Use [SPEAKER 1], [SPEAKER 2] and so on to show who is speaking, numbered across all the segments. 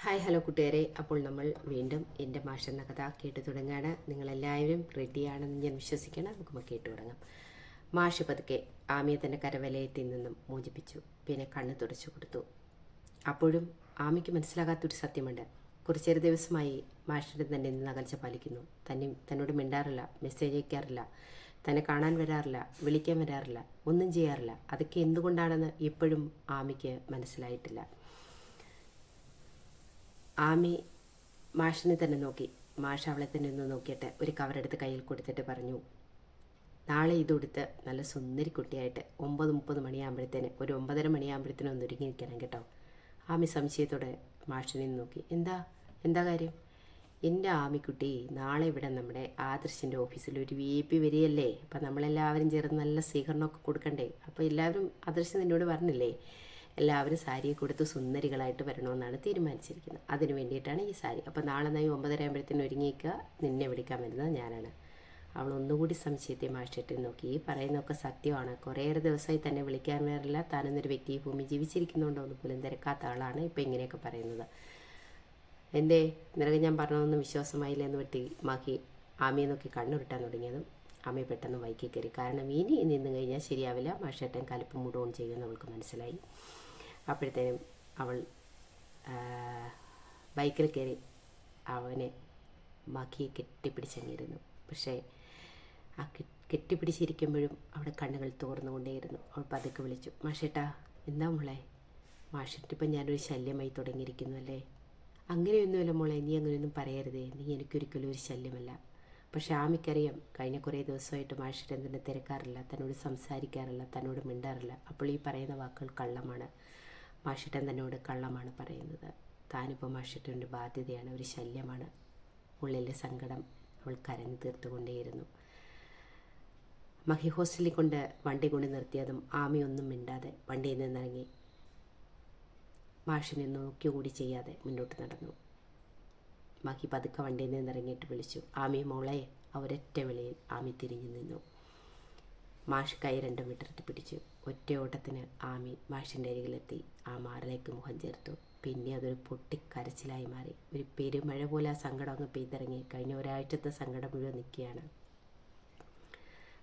[SPEAKER 1] Hi hello കൂട്ടുകാരെ അപ്പോൾ നമ്മൾ വീണ്ടും എന്റെ മാഷ എന്ന കഥ കേട്ടു തുടങ്ങുകയാണ് നിങ്ങളെല്ലാവരും റെഡിയാണെന്ന് ഞാൻ വിശ്വസിക്കണം. നമുക്ക് കേട്ടു തുടങ്ങാം. മാഷ് പതുക്കെ ആമിയെ തന്റെ കരവലയത്തിൽ നിന്നും മോചിപ്പിച്ചു. പിന്നെ കണ്ണ് തുടച്ചു കൊടുത്തു. അപ്പോഴും ആമിക്ക് മനസ്സിലാകാത്തൊരു സത്യമുണ്ട്. കുറച്ചേറെ ദിവസമായി മാഷിന്റെ തന്നെ നിന്ന് അകൽച്ച പാലിക്കുന്നു. തന്നെ തന്നോട് മിണ്ടാറില്ല. മെസ്സേജ് അയക്കാറില്ല. തന്നെ കാണാൻ വരാറില്ല. വിളിക്കാൻ വരാറില്ല. ഒന്നും ചെയ്യാറില്ല. അതൊക്കെ എന്തുകൊണ്ടാണെന്ന് ഇപ്പോഴും ആമിക്ക് മനസ്സിലായിട്ടില്ല. ആമി മാഷിനെ തന്നെ നോക്കി. മാഷ് അവളെ തന്നെ ഒന്ന് നോക്കിയിട്ട് ഒരു കവറെടുത്ത് കയ്യിൽ കൊടുത്തിട്ട് പറഞ്ഞു നാളെ ഇതൊടുത്ത് നല്ല സുന്ദരി കുട്ടിയായിട്ട് ഒമ്പത് മുപ്പത് മണിയാകുമ്പോഴത്തേന് ഒരു ഒമ്പതര മണിയാകുമ്പോഴത്തേനും ഒന്ന് ഒരുങ്ങി നിൽക്കണം കേട്ടോ. ആമി സംശയത്തോടെ മാഷിനെ നോക്കി. എന്താ? എന്താ കാര്യം? എന്റെ ആമിക്കുട്ടി നാളെ ഇവിടെ നമ്മുടെ ആദർശിന്റെ ഓഫീസിൽ ഒരു വി ഐ പി വരികയല്ലേ? അപ്പം നമ്മളെല്ലാവരും ചേർന്ന് നല്ല സ്വീകരണമൊക്കെ കൊടുക്കണ്ടേ? അപ്പോൾ എല്ലാവരും ആദർശ് നിന്നോട് പറഞ്ഞില്ലേ? എല്ലാവരും സാരിയെ കൊടുത്ത് സുന്ദരികളായിട്ട് വരണമെന്നാണ് തീരുമാനിച്ചിരിക്കുന്നത്. അതിന് വേണ്ടിയിട്ടാണ് ഈ സാരി. അപ്പോൾ നാളെ നായി ഒമ്പതര ആകുമ്പോഴത്തേന് ഒരുങ്ങിയേക്കുക. നിന്നെ വിളിക്കാൻ വരുന്നത് ഞാനാണ്. അവൾ ഒന്നുകൂടി സംശയത്തെ മാഷിട്ട് നോക്കി. ഈ പറയുന്നതൊക്കെ സത്യമാണ്. കുറേയേറെ ദിവസമായി തന്നെ വിളിക്കാൻ വരില്ല താനെന്നൊരു വ്യക്തി ഭൂമി ജീവിച്ചിരിക്കുന്നുണ്ടോ എന്ന് പോലും തിരക്കാത്ത ആളാണ് ഇപ്പോൾ ഇങ്ങനെയൊക്കെ പറയുന്നത്. എന്തേ? നിനക്ക് ഞാൻ പറഞ്ഞതൊന്നും വിശ്വാസമായില്ല എന്ന് വെട്ടി മാക്കി ആമയെ നോക്കി കണ്ണുരുട്ടാൻ തുടങ്ങിയതും ആമയെ പെട്ടെന്ന് വൈക്കി കയറി. കാരണം ഇനി നിന്ന് കഴിഞ്ഞാൽ ശരിയാവില്ല. മാഷേട്ടൻ കലിപ്പ് മൂടോൺ ചെയ്യുമെന്ന് അവൾക്ക് മനസ്സിലായി. അപ്പോഴത്തേനും അവൾ ബൈക്കിൽ കയറി അവനെ മാക്കിയെ കെട്ടിപ്പിടിച്ചങ്ങിയിരുന്നു. പക്ഷേ ആ കെട്ടിപ്പിടിച്ചിരിക്കുമ്പോഴും അവിടെ കണ്ണുകൾ തോർന്നുകൊണ്ടേയിരുന്നു. അവൾ പതുക്കെ വിളിച്ചു മാഷേട്ടാ എന്താ മോളെ? മാഷിട്ടിപ്പം ഞാനൊരു ശല്യമായി തുടങ്ങിയിരിക്കുന്നു അല്ലേ? അങ്ങനെയൊന്നുമല്ല മോളെ നീ അങ്ങനെയൊന്നും പറയരുതേ. നീ എനിക്കൊരിക്കലും ഒരു ശല്യമല്ല. പക്ഷെ ആമിക്കറിയാം കഴിഞ്ഞ കുറേ ദിവസമായിട്ട് തന്നെ തിരക്കാറില്ല തന്നോട് സംസാരിക്കാറില്ല തന്നോട് മിണ്ടാറില്ല. അപ്പോൾ ഈ പറയുന്ന വാക്കുകൾ കള്ളമാണ്. മാഷിട്ടൻ തന്നോട് കള്ളമാണ് പറയുന്നത്. താനിപ്പോൾ മാഷിട്ടന്റെ ബാധ്യതയാണ്. ഒരു ശല്യമാണ്. ഉള്ളിലെ സങ്കടം അവൾ കരഞ്ഞു തീർത്തുകൊണ്ടേയിരുന്നു. മഹി ഹോസ്റ്റലിൽ കൊണ്ട് വണ്ടി കൊണ്ട് നിർത്തിയതും ആമി ഒന്നും മിണ്ടാതെ വണ്ടിയിൽ നിന്നിറങ്ങി മാഷിനെ നോക്കിയുകൂടി ചെയ്യാതെ മുന്നോട്ട് നടന്നു. മഹി പതുക്കെ വണ്ടിയിൽ നിന്നിറങ്ങിയിട്ട് വിളിച്ചു. ആമി മോളെ അവരൊറ്റ വിളിയിൽ ആമി തിരിഞ്ഞു നിന്നു. മാഷ് കൈ രണ്ടും വിട്ടിർത്തി പിടിച്ചു ഒറ്റ ഓട്ടത്തിന് ആമി മാഷിന്റെ അരികിലെത്തി. ആ മാറിലേക്ക് മുഖം ചേർത്തു. പിന്നെ അതൊരു പൊട്ടിക്കരച്ചിലായി മാറി. ഒരു പെരുമഴ പോലെ ആ സങ്കടം അങ്ങ് പെയ്തിറങ്ങി. കഴിഞ്ഞ ഒരാഴ്ചത്തെ സങ്കടം മുഴുവൻ നിൽക്കുകയാണ്.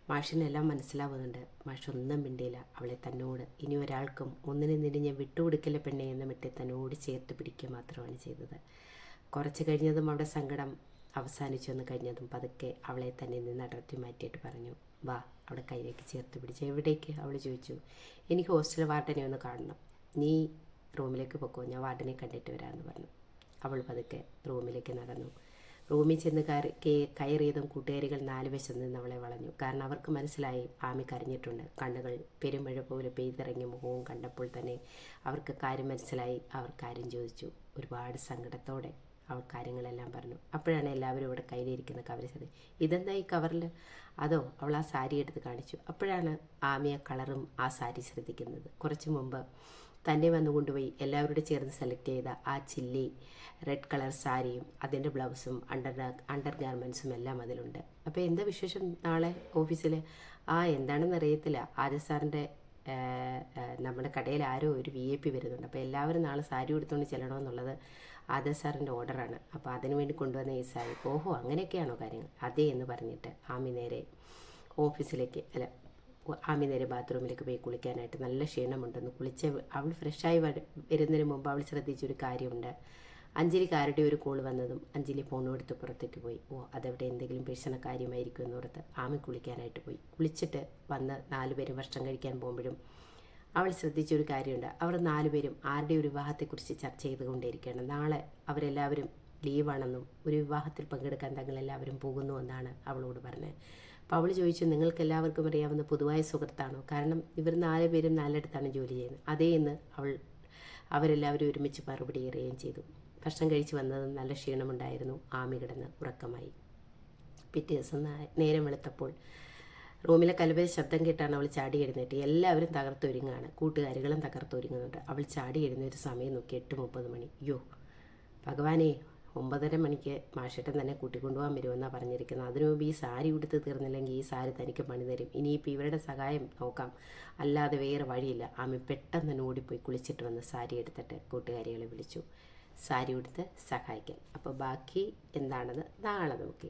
[SPEAKER 1] മാഷിനെല്ലാം മനസ്സിലാവുന്നുണ്ട്. മാഷ് ഒന്നും മിണ്ടിയില്ല. അവളെ തന്നോട് ഇനി ഒരാൾക്കും ഒന്നിനും നിന്നെ വിട്ടുകൊടുക്കില്ല പെണ്ണെ എന്ന് മിട്ടി തന്നോട് ചേർത്ത് പിടിക്കുക മാത്രമാണ് ചെയ്തത്. കുറച്ച് കഴിഞ്ഞതും അവിടെ സങ്കടം അവസാനിച്ചു എന്ന് കഴിഞ്ഞതും പതുക്കെ അവളെ തന്നെ നിന്ന് അടർത്തി മാറ്റിയിട്ട് പറഞ്ഞു. വാ അവിടെ കൈയിലേക്ക് ചേർത്ത് പിടിച്ചു. എവിടേക്ക്? അവൾ ചോദിച്ചു. എനിക്ക് ഹോസ്റ്റൽ വാർഡനെ ഒന്ന് കാണണം. നീ റൂമിലേക്ക് പൊക്കോ ഞാൻ വാർഡനെ കണ്ടിട്ട് വരാമെന്ന് പറഞ്ഞു. അവൾ പതുക്കെ റൂമിലേക്ക് നടന്നു. റൂമിൽ ചെന്ന് കയറി കയറിയതും കൂട്ടുകാരികൾ നാല് വശം നിന്ന് അവളെ വളഞ്ഞു. കാരണം അവർക്ക് മനസ്സിലായി ആമി കരഞ്ഞിട്ടുണ്ട്. കണ്ണുകൾ പെരുമഴ പോലെ പെയ്തിറങ്ങിയ മുഖവും കണ്ടപ്പോൾ തന്നെ അവർക്ക് കാര്യം മനസ്സിലായി. അവർ കാര്യം ചോദിച്ചു. ഒരുപാട് സങ്കടത്തോടെ. അവൾ കാര്യങ്ങളെല്ലാം പറഞ്ഞു. അപ്പോഴാണ് എല്ലാവരും ഇവിടെ കയ്യിലിരിക്കുന്ന കവർ ശ്രദ്ധ ഇതെന്താ ഈ കവറിൽ അതോ അവൾ ആ സാരി എടുത്ത് കാണിച്ചു. അപ്പോഴാണ് ആമിയ കളറും ആ സാരി ശ്രദ്ധിക്കുന്നത്. കുറച്ച് മുമ്പ് തന്നെ വന്നു കൊണ്ടുപോയി എല്ലാവരോടും ചേർന്ന് സെലക്ട് ചെയ്ത ആ ചില്ലി റെഡ് കളർ സാരിയും അതിന്റെ ബ്ലൗസും അണ്ടർ അണ്ടർ ഗാർമെൻസും എല്ലാം അതിലുണ്ട്. അപ്പോൾ എന്താ വിശേഷം നാളെ ഓഫീസിൽ ആ എന്താണെന്ന് അറിയത്തില്ല ആദ്യ സാറിന്റെ നമ്മുടെ കടയിൽ ആരോ ഒരു വി ഐ പി വരുന്നുണ്ട്. അപ്പോൾ എല്ലാവരും നാളെ സാരി എടുത്തുകൊണ്ട് ചെല്ലണമെന്നുള്ളത് അത് സാറിന്റെ ഓർഡറാണ്. അപ്പോൾ അതിനു വേണ്ടി കൊണ്ടുവന്ന ഈ സാരി. ഓഹോ അങ്ങനെയൊക്കെയാണോ കാര്യങ്ങൾ? അതേ എന്ന് പറഞ്ഞിട്ട് ആമി നേരെ ഓഫീസിലേക്ക് അല്ല ആമി നേരെ ബാത്റൂമിലേക്ക് പോയി കുളിക്കാനായിട്ട്. നല്ല ക്ഷീണമുണ്ടെന്ന് കുളിച്ച് അവൾ ഫ്രഷായി വര- വരുന്നതിന് മുമ്പ് അവൾ ശ്രദ്ധിച്ചൊരു കാര്യമുണ്ട്. അഞ്ജലിക്ക് ആരുടെ ഒരു കോൾ വന്നതും അഞ്ജലി ഫോണും എടുത്ത് പുറത്തേക്ക് പോയി. ഓ അതവിടെ എന്തെങ്കിലും ഭീഷണ കാര്യമായിരിക്കും എന്നോർത്ത് ആമി കുളിക്കാനായിട്ട് പോയി. കുളിച്ചിട്ട് വന്ന് നാലുപേരും ഭക്ഷണം കഴിക്കാൻ പോകുമ്പോഴും അവൾ ശ്രദ്ധിച്ചൊരു കാര്യമുണ്ട്. അവർ നാലുപേരും ആരുടെ ഒരു വിവാഹത്തെക്കുറിച്ച് ചർച്ച ചെയ്തുകൊണ്ടിരിക്കുകയാണ് നാളെ അവരെല്ലാവരും ലീവാണെന്നും ഒരു വിവാഹത്തിൽ പങ്കെടുക്കാൻ തങ്ങളെല്ലാവരും പോകുന്നു എന്നാണ് അവളോട് പറഞ്ഞത്. അപ്പോൾ അവൾ ചോദിച്ചു നിങ്ങൾക്ക് എല്ലാവർക്കും അറിയാവുന്ന പൊതുവായ സുഹൃത്താണോ? കാരണം ഇവർ നാല് പേരും നാലിടത്താണ് ജോലി ചെയ്യുന്നത്. അതേ എന്ന് അവൾ അവരെല്ലാവരും ഒരുമിച്ച് മറുപടി ഏറുകയും ചെയ്തു. ഭക്ഷണം കഴിച്ച് വന്നതും നല്ല ക്ഷീണമുണ്ടായിരുന്നു. ആമി കിടന്ന് ഉറക്കമായി. പിറ്റേ ദിവസം നേരം വെളുത്തപ്പോൾ റൂമിലെ കലുവ ശബ്ദം കേട്ടാണ് അവൾ ചാടി എഴുന്നേറ്റ്. എല്ലാവരും തകർത്തൊരുങ്ങാണ് കൂട്ടുകാരികളും തകർത്തൊരുങ്ങുന്നുണ്ട് അവൾ ചാടി എഴുന്നേറ്റ് സമയം നോക്കി എട്ട് മുപ്പത് മണി. യോ ഭഗവാനെ ഒമ്പതര മണിക്ക് മാഷേട്ടൻ തന്നെ കൂട്ടിക്കൊണ്ടുപോകാൻ വരുമെന്നാണ് പറഞ്ഞിരിക്കുന്നത്. അതിനു മുമ്പ് ഈ സാരി ഉടുത്ത് തീർന്നില്ലെങ്കിൽ ഈ സാരി തനിക്ക് പണി തരും. ഇനിയിപ്പോൾ ഇവരുടെ സഹായം നോക്കാം. അല്ലാതെ വേറെ വഴിയില്ല. ആമി പെട്ടെന്ന് തന്നെ ഓടിപ്പോയി കുളിച്ചിട്ട് വന്ന് സാരി എടുത്തിട്ട് കൂട്ടുകാരികളെ വിളിച്ചു. സാരി ഉടുത്ത് സഹായിക്കാൻ അപ്പോൾ ബാക്കി എന്താണെന്ന് നാളെ നോക്കി.